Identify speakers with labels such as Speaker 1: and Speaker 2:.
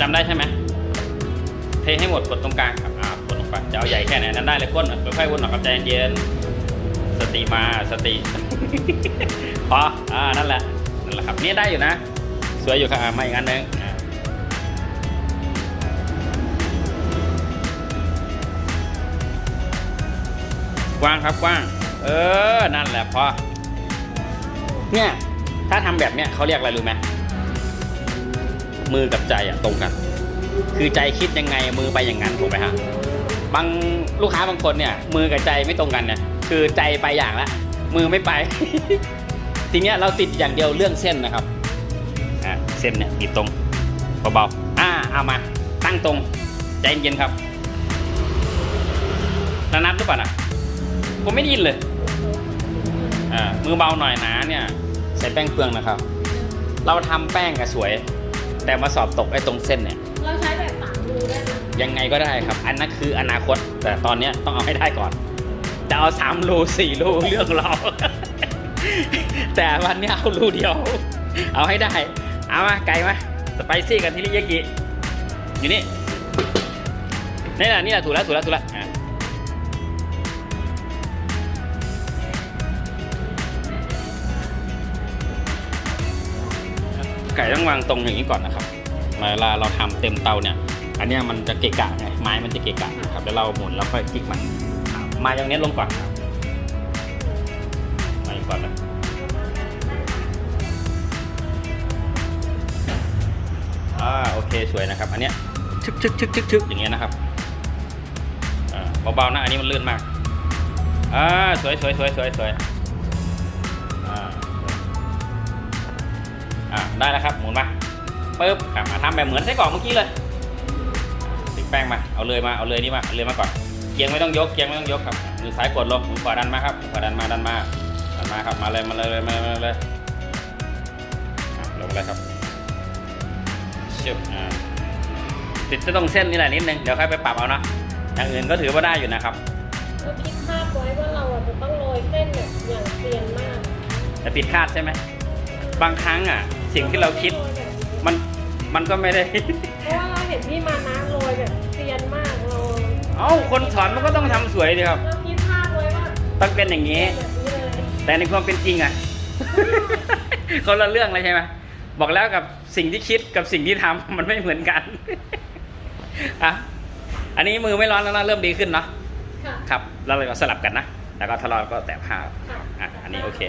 Speaker 1: จำได้ใช่ไหมเทให้หมดกดตรงกลางครับอ่ากดลงไปจะเอาใหญ่แค่ไหนนั้นได้เลยก้นค่อยๆวนออกกับใจเย็นสติมาสติพออ่านั่นแหละนั่นแหละครับนี่ได้อยู่นะ สวยอยู่ครับอะมาอีกอันนึงอะกว้างครับกว้าง เออ นั่นแหละพอเนี่ย ถ้าทำแบบเนี้ยเขาเรียกอะไรรู้ไหม มือกับใจอะตรงกัน คือใจคิดยังไงมือไปอย่างนั้นถูกไหมฮะบางลูกค้าบางคนเนี่ยมือกับใจไม่ตรงกันเนี่ยคือใจไปอย่างละ มือไม่ไป ทีเนี้ยเราติดอย่างเดียวเรื่องเส้นนะครับอะเส้นเนี่ยติดตรงเบาๆอ่าเอามา ตั้งตรงใจเย็นๆครับระนับหรือเปล่านะผมไม่ได้ยินเลยอ่ามือเบาหน่อยนะเนี่ยใส่แป้งเปลืองนะครับ เราทำแป้งอะสวย แต่มาสอบตกไอ้ตรงเส้นเนี่ย
Speaker 2: เราใช้แบบสามรูได้ไหม
Speaker 1: ยังไงก็ได้ครับ อันนั้นคืออนาคต แต่ตอนเนี้ยต้องเอาให้ได้ก่อน จะเอาสามรูสี่รูเรื่องเรา แต่วันเนี้ยเอารูเดียว เอาให้ได้ เอามาไก่มาสไปซี่กันที่ริยากิอยู่นี่นี่แหละนี่แหละถูกแล้วถูกแล้วถูกแล้วอะ ไก่ต้องวางตรงอย่างนี้ก่อนนะครับเวลาเราทำเต็มเตาเนี่ย อันเนี้ยมันจะเกะกะไงไม้มันจะเกะกะนะครับเดี๋ยวเราหมุนแล้วค่อยคลิกมันครับมายองเนสลงก่อนครับมาอีกก่อนนะอ่าโอเคสวยนะครับ อันเนี้ยชึกชึกชึกชึกชึกอย่างเงี้ยนะครับอ่าเบาๆนะอันนี้มันลื่นมากอ่าสวยสวยสวยสวยสวย ได้แล้วครับหมุนมาปึ๊บกลับมาทำแบบเหมือนไส้กรอกเมื่อกี้เลยติดแป้งมาเอาเลยมาเอาเลยนี่มาเอาเลยมาก่อนเกียงไม่ต้องยกเกียงไม่ต้องยกครับมือซ้ายกดลงมือขวาดันมาครับมือขวาดันมาดันมาดันมาครับมาเลยมาเลยมาเลยมาเลยอะลงเลยครับชึบอ่าติดจะต้องเส้นนี่แหละนิดนึงเดี๋ยวค่อยไปปรับเอาเนาะอย่างอื่นก็ถือว่าได้อยู่นะครับ
Speaker 2: เราคิดภาพไว้ว่าเราอะจะต้องโรยเส้นแบบอย่างเซียนมาก
Speaker 1: แต่ผิดคาดใช่ไหมบางครั้งอะ สิ่งที่เราคิด
Speaker 2: โยแบบนี้
Speaker 1: มันมันก็ไม่ได้
Speaker 2: เพราะว่าเราเห็นพี่มานะโรยแบบเซียนมากเรา
Speaker 1: เอ้าคนสอนมันก็ต้องทำสวยดีครับ
Speaker 2: เราคิดภาพไว้ว่า
Speaker 1: ต้องเป็นอย่างนี้
Speaker 2: แบบนี้เลย
Speaker 1: แต่ในความเป็นจริงอะคนละเรื่องเลยใช่ไหมบอกแล้วกับสิ่งที่คิดกับสิ่งที่ทำ มันไม่เหมือนกัน อะอันนี้มือไม่ร้อนแล้วนะเริ่มดีขึ้นเนาะ
Speaker 2: ค่ะ
Speaker 1: ครับ แล้วเราก็สลับกันนะ แล้วก็ทะเลาะก็แตะผ้า
Speaker 2: ค่ะ
Speaker 1: อะอันนี้โอเค